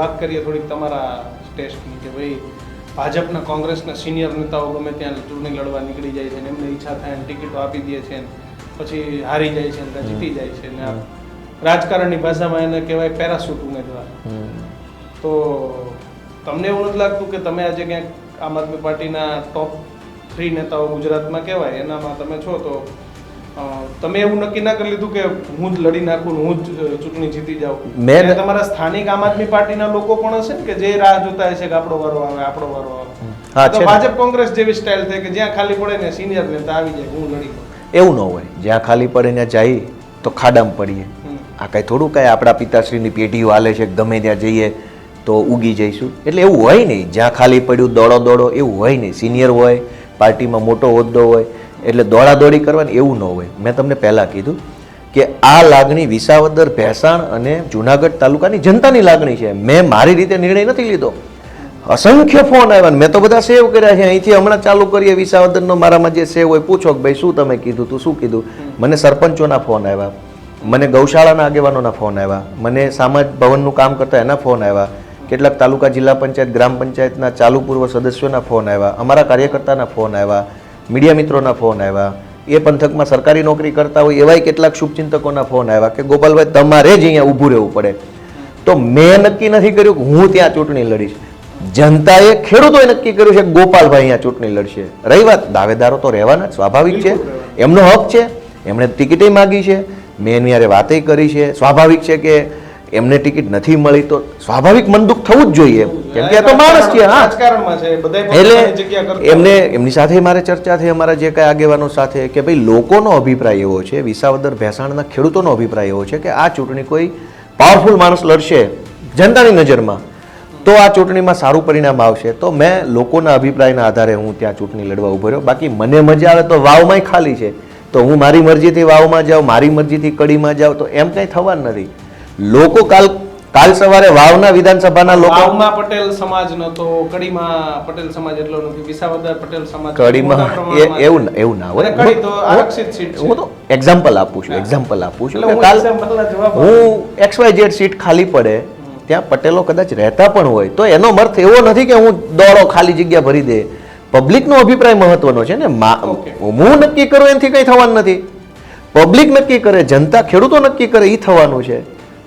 વાત કરીએ થોડીક તમારા ટેસ્ટની કે ભાઈ ભાજપના કોંગ્રેસના સિનિયર નેતાઓ ગમે ત્યાં ચૂંટણી લડવા નીકળી જાય છે ને એમને ઈચ્છા થાય ટિકિટો આપી દે છે પછી હારી જાય છે ને જીતી જાય છે ને આ રાજકારણની ભાષામાં એને કહેવાય પેરાશૂટ ઉમેદવાર. તો તમને એવું નથી લાગતું કે તમે આજે ક્યાંક આમ આદમી પાર્ટીના ટોપ થ્રી નેતાઓ ગુજરાતમાં કહેવાય? એનામાં તમે છો તો તમે એવું નક્કી ના કરી લીધું કે હું જ લડી નાખું હું જ ચૂંટણી જીતી જાઉં. મેં- તમારા સ્થાનિક આમ આદમી પાર્ટીના લોકો પણ હશે ને કે જે રાહ જોતા હશે કે આપણો વારો આવે આપણો વારો આવે? હા, તો ભાજપ કોંગ્રેસ જેવી સ્ટાઇલ થાય કે જ્યાં ખાલી પડે ને સિનિયર નેતા આવી જાય હું લડી એવું ન હોય. જ્યાં ખાલી પડે ને જાય તો ખાડામાં પડીએ. આ કાંઈ થોડું કાંઈ આપણા પિતાશ્રીની પેઢીઓ હાલે છે ગમે ત્યાં જઈએ તો ઉગી જઈશું. એટલે એવું હોય નહીં. જ્યાં ખાલી પડ્યું દોડો દોડો એવું હોય નહીં. સિનિયર હોય પાર્ટીમાં મોટો હોદ્દો હોય એટલે દોડાદોડી કરવાની એવું ન હોય. મેં તમને પહેલાં કીધું કે આ લાગણી વિસાવદર, ભેસાણ અને જુનાગઢ તાલુકાની જનતાની લાગણી છે. મેં મારી રીતે નિર્ણય નથી લીધો. અસંખ્ય ફોન આવ્યા મેં તો બધા સેવ કર્યા છે. અહીંથી હમણાં ચાલુ કરીએ વિસાવદરનો મારામાં જે સેવ હોય, પૂછો કે ભાઈ શું તમે કીધું તું, શું કીધું? મને સરપંચોના ફોન આવ્યા. મને ગૌશાળાના આગેવાનોના ફોન આવ્યા. મને સામાજ ભવનનું કામ કરતા એના ફોન આવ્યા. કેટલાક તાલુકા જિલ્લા પંચાયત, ગ્રામ પંચાયતના ચાલુ પૂર્વ સદસ્યોના ફોન આવ્યા. અમારા કાર્યકર્તાના ફોન આવ્યા. મીડિયા મિત્રોના ફોન આવ્યા. એ પંથકમાં સરકારી નોકરી કરતા હોય એવાય કેટલાક શુભચિંતકોના ફોન આવ્યા કે ગોપાલભાઈ તમારે જ અહીંયા ઊભું રહેવું પડે. તો મેં નક્કી નથી કર્યું કે હું ત્યાં ચૂંટણી લડીશ. જનતાએ ખેડૂતોએ નક્કી કર્યું છે કે ગોપાલભાઈ અહીંયા ચૂંટણી લડશે. રહી વાત દાવેદારો તો રહેવાના જ, સ્વાભાવિક છે. એમનો હક છે. એમણે ટિકિટે માગી છે. મેં એની હારે વાતે કરી છે. સ્વાભાવિક છે કે એમને ટિકિટ નથી મળી તો સ્વાભાવિક મનદુખ થવું જ જોઈએ. કેમ કે તો માણસ છે હા. રાજકારણમાં છે બધાય પોતાની જગ્યા એટલે કરતા એમને એમની સાથે મારે ચર્ચા થઈ અમારા જે કાંઈ આગેવાનો સાથે કે ભાઈ લોકોનો અભિપ્રાય એવો છે વિસાવદર ભેસાણના ખેડૂતોનો અભિપ્રાય એવો છે કે આ ચૂંટણી કોઈ પાવરફુલ માણસ લડશે જનતાની નજરમાં તો આ ચૂંટણીમાં સારું પરિણામ આવશે. તો મેં લોકોના અભિપ્રાયના આધારે હું ત્યાં ચૂંટણી લડવા ઊભો રહ્યો. બાકી મને મજા આવે તો વાવમાંય ખાલી છે. તો હું મારી મરજીથી વાવમાં જાઉં મારી મરજીથી કડીમાં જાઉં તો એમ કંઈ થવાનું નથી. લોકો કાલ કાલ સવારે વાવના વિધાનસભાના લોકો વાવમાં પટેલ સમાજ નતો કડીમાં પટેલ સમાજ એટલો નથી વિસાવદર પટેલ સમાજ કડીમાં એવું એવું ના હોય. કડી તો આરક્ષિત સીટ છે. હું તો એક્ઝામ્પલ આપું છું એક્ઝામ્પલ આપું છું કાલ હું એક્સ વાય ઝેડ સીટ ખાલી પડે ત્યાં પટેલો કદાચ રહેતા પણ હોય તો એનો અર્થ એવો નથી કે હું દોડો ખાલી જગ્યા ભરી દે. પબ્લિકનો અભિપ્રાય મહત્વનો છે ને હું નક્કી કરું એનાથી કંઈ થવાનું નથી. પબ્લિક નક્કી કરે જનતા ખેડૂતો નક્કી કરે એ થવાનું છે.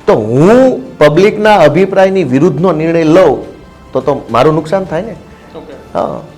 તો હું પબ્લિકના અભિપ્રાયની વિરુદ્ધનો નિર્ણય લઉં તો તો મારું નુકસાન થાય ને? હા.